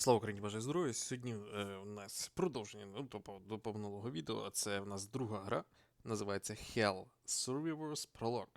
Слава Україні, бажаю здоров'я. Сьогодні е, у нас продовження ну, до, до повного відео. Це у нас друга гра. Називається Hell Survivors Prologue.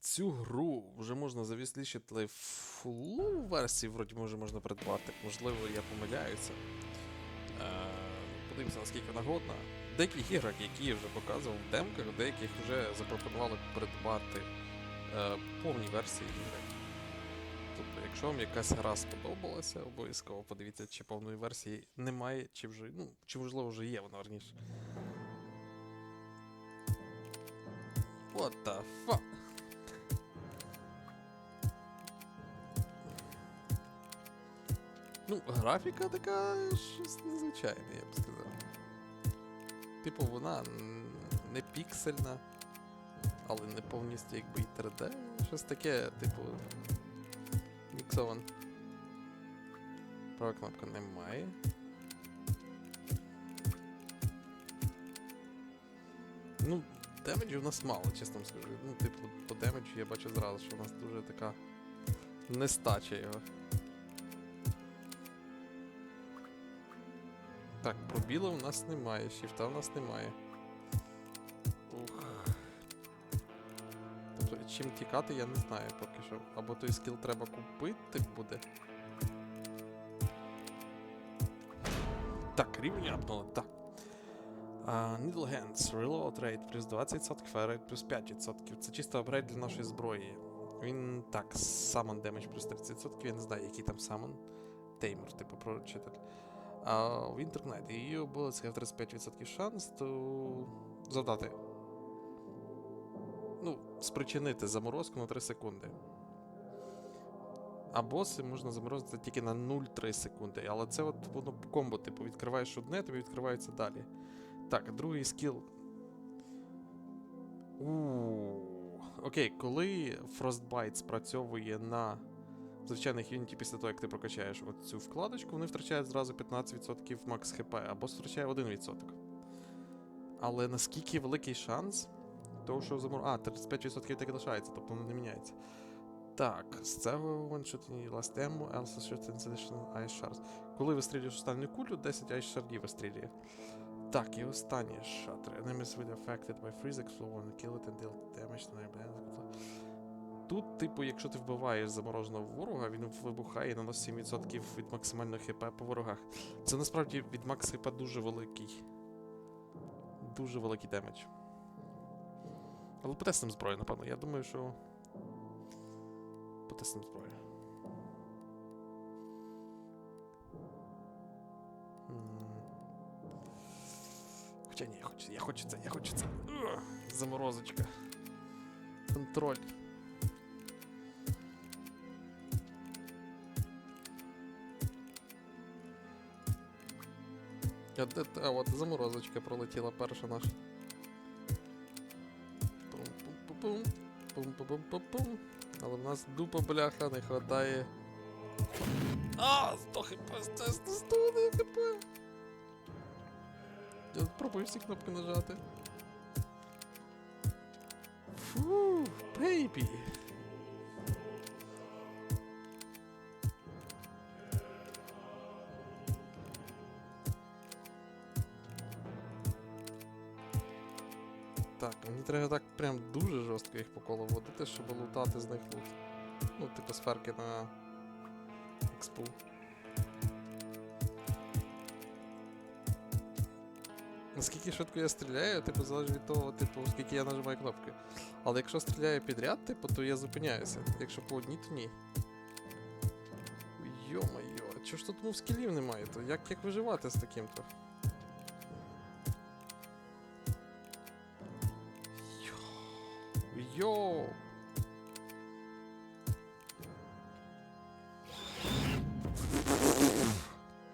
Цю гру вже можна завіслішити в фулу версії, вроді може можна придбати. Можливо, я помиляюся. Е, подивимося, наскільки вона годна. В деяких іграх, які я вже показував в демках, деяких вже запропонували придбати е, повні версії ігри. Тобто, якщо вам якась гра сподобалася, обов'язково подивіться, чи повної версії немає, чи вже, ну, чи можливо вже є вона верніше. What the fuck? Ну, графіка така щось незвичайне, я б сказав. Типу, вона не піксельна, але не повністю якби і 3D. Щось таке, типу, Міксован. Права кнопка немає. Ну, демеджі у нас мало, чесно скажу. Ну, типу, по демеджу я бачу зразу, що у нас дуже така нестача його. Так, пробіла у нас немає, шіфта у нас немає. Чим тікати, я не знаю поки що. Або той скіл треба купити буде. Так, рівень апнули, так. Uh, Needle Hands, Reload Rate плюс 20%, Fire Rate плюс 5%. Це чисто апгрейд для нашої зброї. Він так, Summon Damage плюс 30%, я не знаю, який там Summon. Теймер, типу, пророчитель. А Winter Knight, її bullets have 35% шанс, то завдати спричинити заморозку на 3 секунди. А боси можна заморозити тільки на 0,3 секунди. Але це от воно комбо, типу, відкриваєш одне, тобі відкривається далі. Так, другий скіл. Ууу. Окей, коли Frostbite спрацьовує на звичайних юніті після того, як ти прокачаєш от цю вкладочку, вони втрачають зразу 15% макс хп, або втрачає 1%. Але наскільки великий шанс, того, що замор... А, 35% так і лишається, тобто воно не міняється. Так, з цього one shot in last ammo, else shot in additional ice shards. Коли вистрілюєш останню кулю, 10 ice шардів вистрілює. Так, і останнє шатри. Enemies will affected by freeze explode kill it and deal damage to their. Тут, типу, якщо ти вбиваєш замороженого ворога, він вибухає і наносить 7% від максимального хп по ворогах. Це насправді від макс хп дуже великий. Дуже великий демедж. Але потестим зброю, напевно. Я думаю, що. Потестим зброю. Хоча ні, я хочу, я хочу це, я хочу це. Заморозочка. Контроль. А от заморозочка пролетіла перша наша. Пум-пум-пум-пум. Пум-пум-пум-пум. Але в нас дупа бляха не хватає. А, 100 хп, 100 100 хп. Я пробую всі кнопки нажати. Фу, бейбі. Так, мені треба так прям дуже жорстко їх по колу водити, щоб лутати з них лут. Ну, типу сферки на експу. Наскільки швидко я стріляю, типу, залежить від того, типу, скільки я нажимаю кнопки. Але якщо стріляю підряд, типу, то я зупиняюся. Якщо по одній, то ні. Йо-майо, чого ж тут мов скілів немає, то як, як виживати з таким-то? Йоу.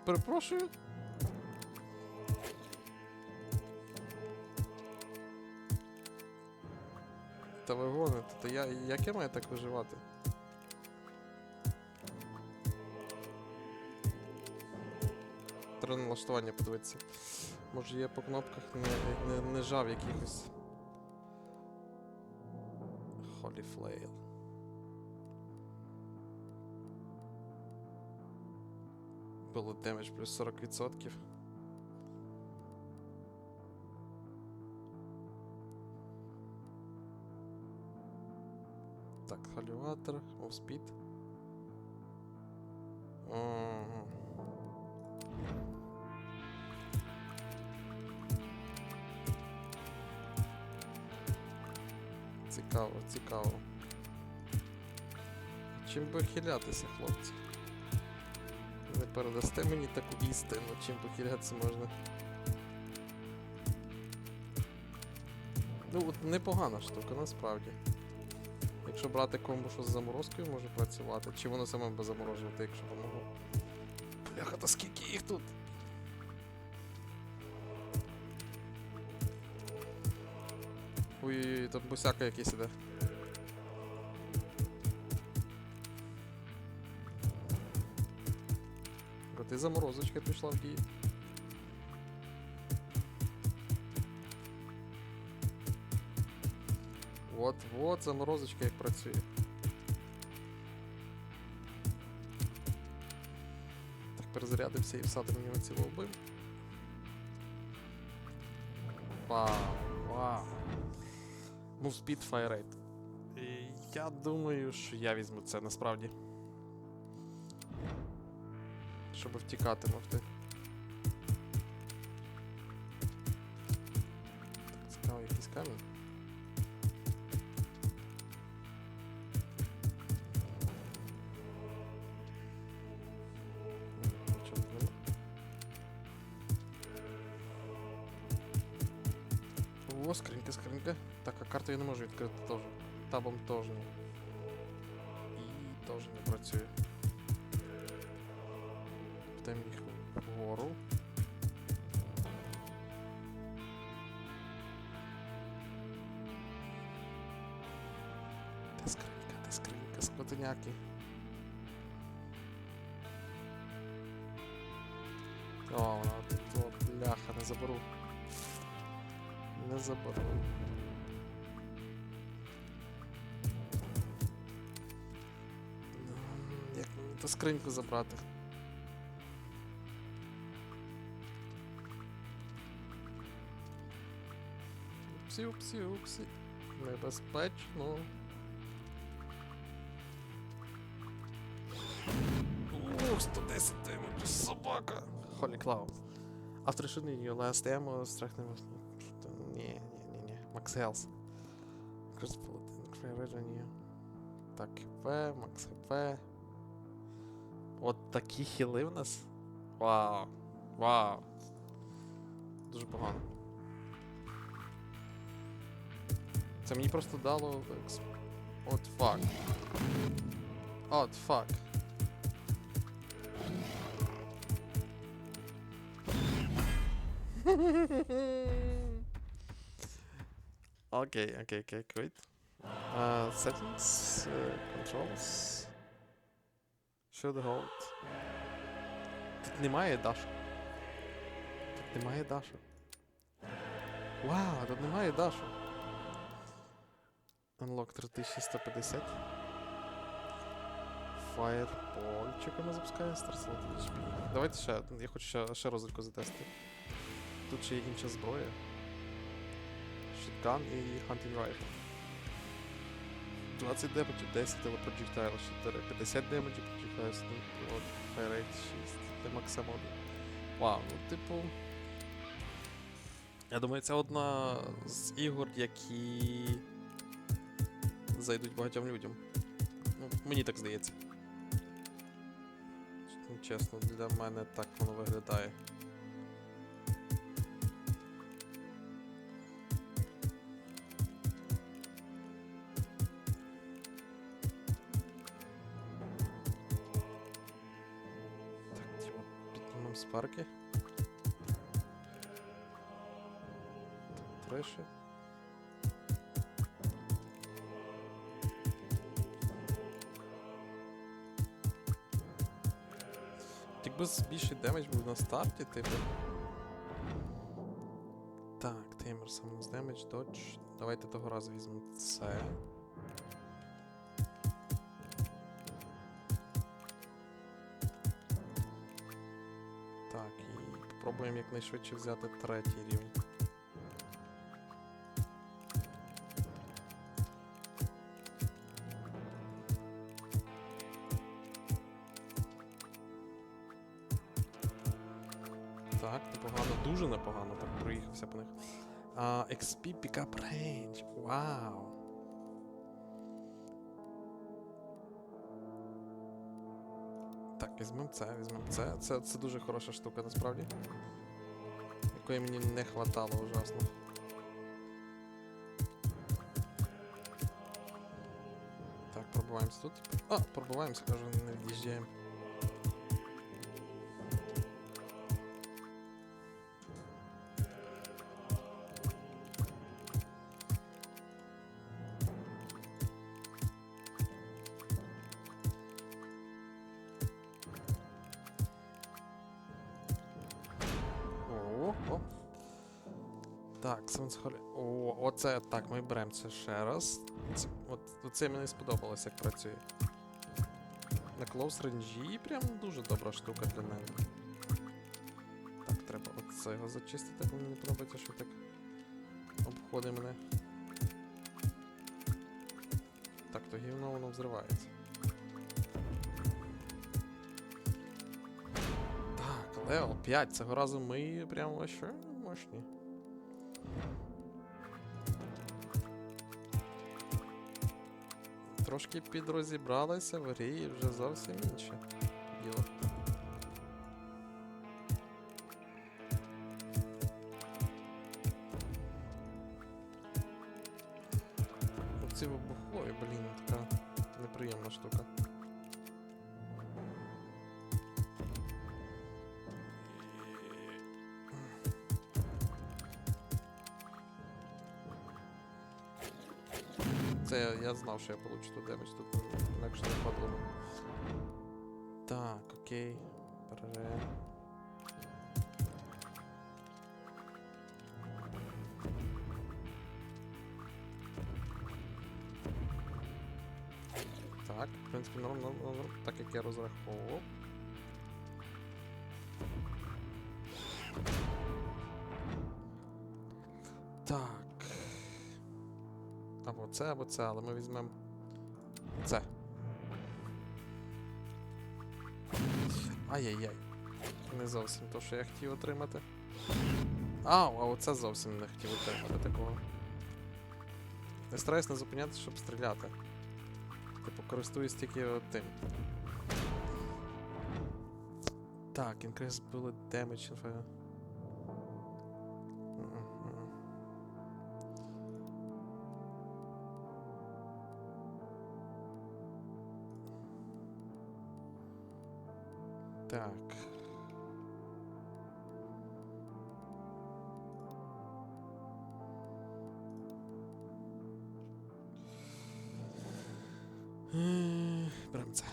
Перепрошую. Та ви гоните, то я, як я маю так виживати? Треба налаштування подивитися. Може я по кнопках не, не, не жав якихось. Holy Flail. Bullet damage плюс 40%. Так, халюватор, офспід. Ага. Цікаво, цікаво. Чим би хилятися, хлопці? Не передасте мені таку істину, чим похилятися можна. Ну, от непогана штука, насправді. Якщо брати комбо, що з заморозкою може працювати, чи воно саме буде заморожувати, якщо помогу. Бляха, та скільки їх тут? Ой-ой-ой, тут босяка якийсь іде. І заморозочка пішла в дію. От, от заморозочка як працює. Так, перезарядимося і всадимо мені оці лоби. Вау, вау. Move Файрейт. fire Я думаю, що я візьму це насправді. Щоб втікати могти. О, скринька, скринька. Так, а карту я не можу відкрити теж. Табом теж ні. І теж не працює. Підемо їх вгору. Де скринька, де скринька, скотиняки. О, вона тут, от, бляха, не заберу. Не заберу. Ну, Як мені ту скриньку забрати? Упсі, упсі, упсі. Небезпечно. Ух, 110 демеджу, собака. Holy cloud. After shooting your last ammo, strike them with... revenue. Так, ХП, Макс ХП. От такі хіли в нас. Вау. Вау. Дуже погано. Це мені просто дало. екс- От фак. От фак. Окей, окей, окей, great. Uh, settings, uh, controls. Show the hold. Тут немає Дашу. Тут немає Дашу. Вау, тут немає Дашу. Unlock 3150. Fireball. Чекаємо запускає Slot HP. Давайте ще, я хочу ще, ще розельку затестити. Тут ще є інша зброя. Shotgun і Hunting Rifle. 20 демеджів, 10 телепроджектайл 4, 50 демеджів, проджектайл 1, от, Fire Rate 6, це максимум Вау, ну типу. Я думаю, це одна з ігор, які зайдуть багатьом людям. Ну, мені так здається. Чесно, для мене так воно виглядає. Спарки. Так, треші. Якби більший демедж був на старті, типу. Так, таймер summons damage, dodge. Давайте того разу візьмемо це. Спробуємо якнайшвидше взяти третій рівень. Так, непогано, дуже непогано, так проїхався по них. XP Pickup Range. Вау. Візьмемо це, візьмемо це. це. Це дуже хороша штука, насправді. Якої мені не хватало ужасно. Так, пробиваємося тут. А, пробиваємося, кажу, не від'їжджаємо. Так, Сенсхолі. О, оце так, ми беремо це ще раз. Це, от, оце мені сподобалось, як працює. На close range прям дуже добра штука для мене. Так, треба оце його зачистити, бо мені не подобається, що так обходить мене. Так, то гівно воно взривається. Так, левел 5, цього разу ми прям вообще мощні. Трошки підрозібралися в грі і вже зовсім інше діло. Це я, знав, що я получу тут демедж, тут інакше не би. Так, окей. Пере. Так, в принципі, норм, норм, норм, так як я розраховував. Або це, або це, але ми візьмемо це. Ай-яй-яй. Не зовсім то, що я хотів отримати. Ау, а оце зовсім не хотів отримати такого. Не стараюсь не зупинятися, щоб стріляти. Типу, користуюсь тільки тим. Так, increase bullet damage Так. Беремо це.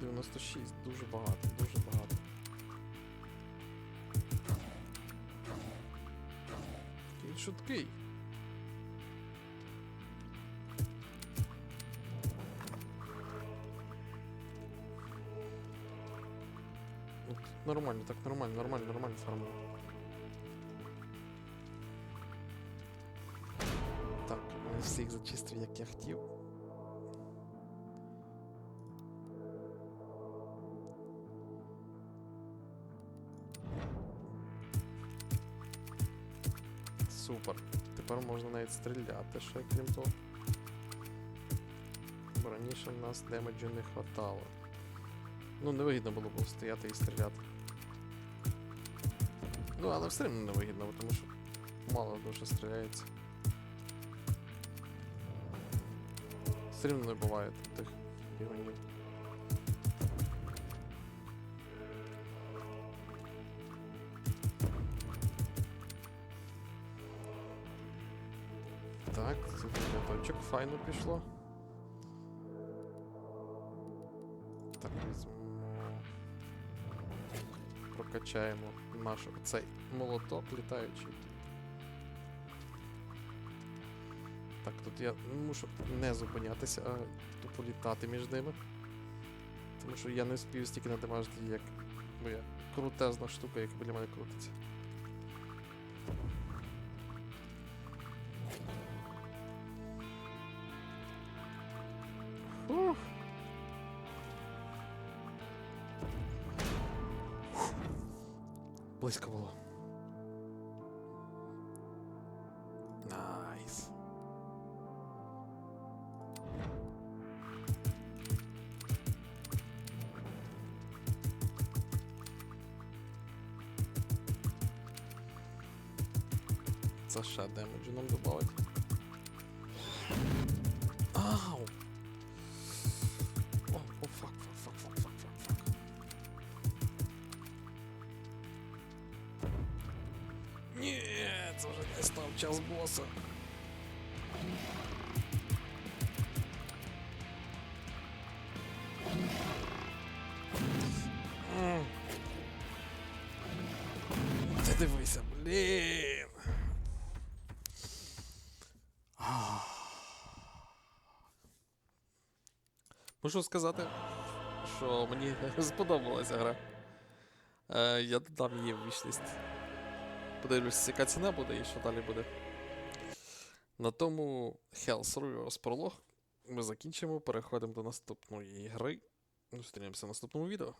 Дев'яносто шість, дуже багато, дуже багато. Він шуткий. Нормально, так нормально, нормально, нормально фармую. Так, не всіх зачистив, як я хотів. Супер. Тепер можна навіть стріляти ще, крім того. Бо раніше в нас демеджу не хватало. Ну, невигідно було б стояти і стріляти. Ну, але все одно невигідно, тому що мало дуже стріляється. Все рівно не буває тих бігунів. Так, це ряточок файно пішло. Прокачаємо наш цей молоток літаючий. Так, тут я мушу не зупинятися, а тупо літати між ними. Тому що я не встиг стільки надамажити, як моя крутезна штука, яка біля мене крутиться. Близько було. Найс. Це ще демеджу нам добавить. Ти дивися, блін. Мушу сказати, що мені сподобалася гра. Е, я додам її в вішліст. Подивлюсь, яка ціна буде і що далі буде. На тому Hell's Reverse пролог ми закінчимо, переходимо до наступної гри. Зустрінемося в наступному відео.